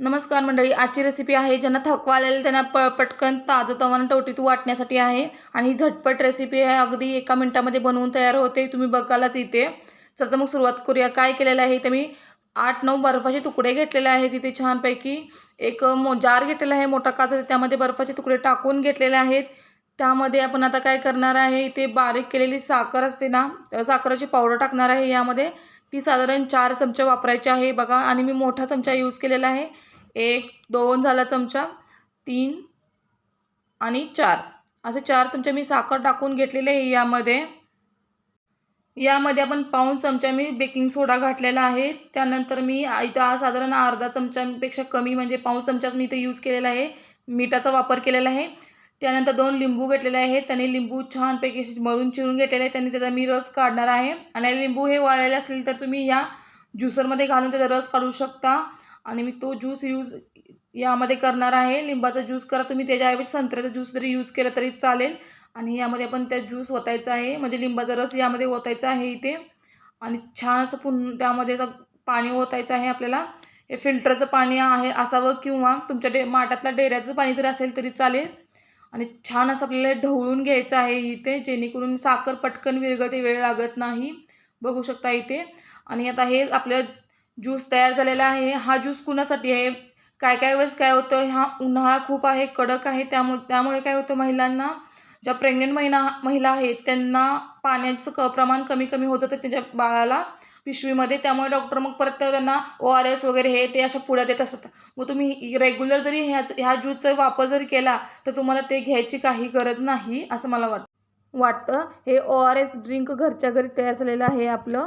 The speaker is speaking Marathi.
नमस्कार मंडळी आजची रेसिपी आहे ज्यांना थकवा आलेला त्यांना प पटकन ताजं तवानं टवटीत वाटण्यासाठी आहे. आणि झटपट रेसिपी आहे अगदी एका मिनटामध्ये बनवून तयार होते. तुम्ही बघायलाच इथे. चला तर मग सुरुवात करूया. काय केलेलं आहे तर मी? आठ नऊ बर्फाचे तुकडे घेतलेले आहेत तिथे छानपैकी. एक मो जार घेतलेला आहे मोठा काचा त्यामध्ये बर्फाचे तुकडे टाकून घेतलेले आहेत. त्यामध्ये आपण आता काय करणार आहे इथे बारीक केलेली साखर असते ना साखराची साखरेची पावडर टाकणार आहे यामध्ये. ती साधारण चार चमचा वापरायची आहे. बघा आणि मी मोठा चमचा यूज केलेला आहे. एक दोन झाला चमचा तीन आणि चार. असे चार चमचे मी साखर टाकून घेतलेले आहे यामध्ये. यामध्ये आपण पाऊण चमचा मी बेकिंग सोडा घातलेला आहे. त्यानंतर मी इथं साधारण अर्धा चमच्यापेक्षा कमी म्हणजे पाऊण चमचाच मी इथं यूज केलेला आहे. मिठाचा वापर केलेला आहे. त्यानंतर दोन लिंबू घेतलेले आहेत. त्याने लिंबू छानपैकी मरून चिरून घेतलेले आहे त्यांनी त्याचा मी रस काढणार आहे. आणि लिंबू हे वाळलेले असतील तर तुम्ही या ज्युसरमध्ये घालून त्याचा रस काढू शकता. आणि मी तो ज्यूस यूज यामध्ये करणार आहे. लिंबाचा ज्यूस करा तुम्ही. त्याच्याऐवजी संत्र्याचा ज्यूस जरी यूज केला तरी चालेल. आणि यामध्ये आपण त्या ज्यूस ओतायचा आहे. म्हणजे लिंबाचा रस यामध्ये ओतायचा आहे इथे. आणि छान असं पुन त्यामध्ये असं पाणी ओतायचं आहे आपल्याला. हे फिल्टरचं पाणी आहे असावं किंवा तुमच्या डे माठातल्या डेऱ्याचं पाणी जरी असेल तरी चालेल. आणि छान असं आपल्याला ढवळून घ्यायचं आहे इथे जेणेकरून साखर पटकन विरघळते वेळ लागत नाही. बघू शकता इथे. आणि आता हे आपलं ज्यूस तयार झालेला आहे. हा ज्यूस कुणासाठी आहे? काय काय वेळेस काय होतं? हा उन्हाळा खूप आहे कडक आहे. त्यामुळे त्यामुळे काय होतं महिलांना? ज्या प्रेग्नेंट महिना महिला आहेत त्यांना पाण्याचं क प्रमाण कमी कमी होत जातं. त्याच्या बाळाला पिशवीमध्ये त्यामुळे डॉक्टर मग परत त्यांना ओ आर एस वगैरे हे ते अशा पुढ्या देत असतात. मग तुम्ही रेग्युलर जरी ह्याच ह्या ज्यूसचा वापर जरी केला तर तुम्हाला ते घ्यायची काही गरज नाही असं मला वाटतं. वाटतं. हे ओ आर एस ड्रिंक घरच्या घरी तयार झालेलं आहे आपलं.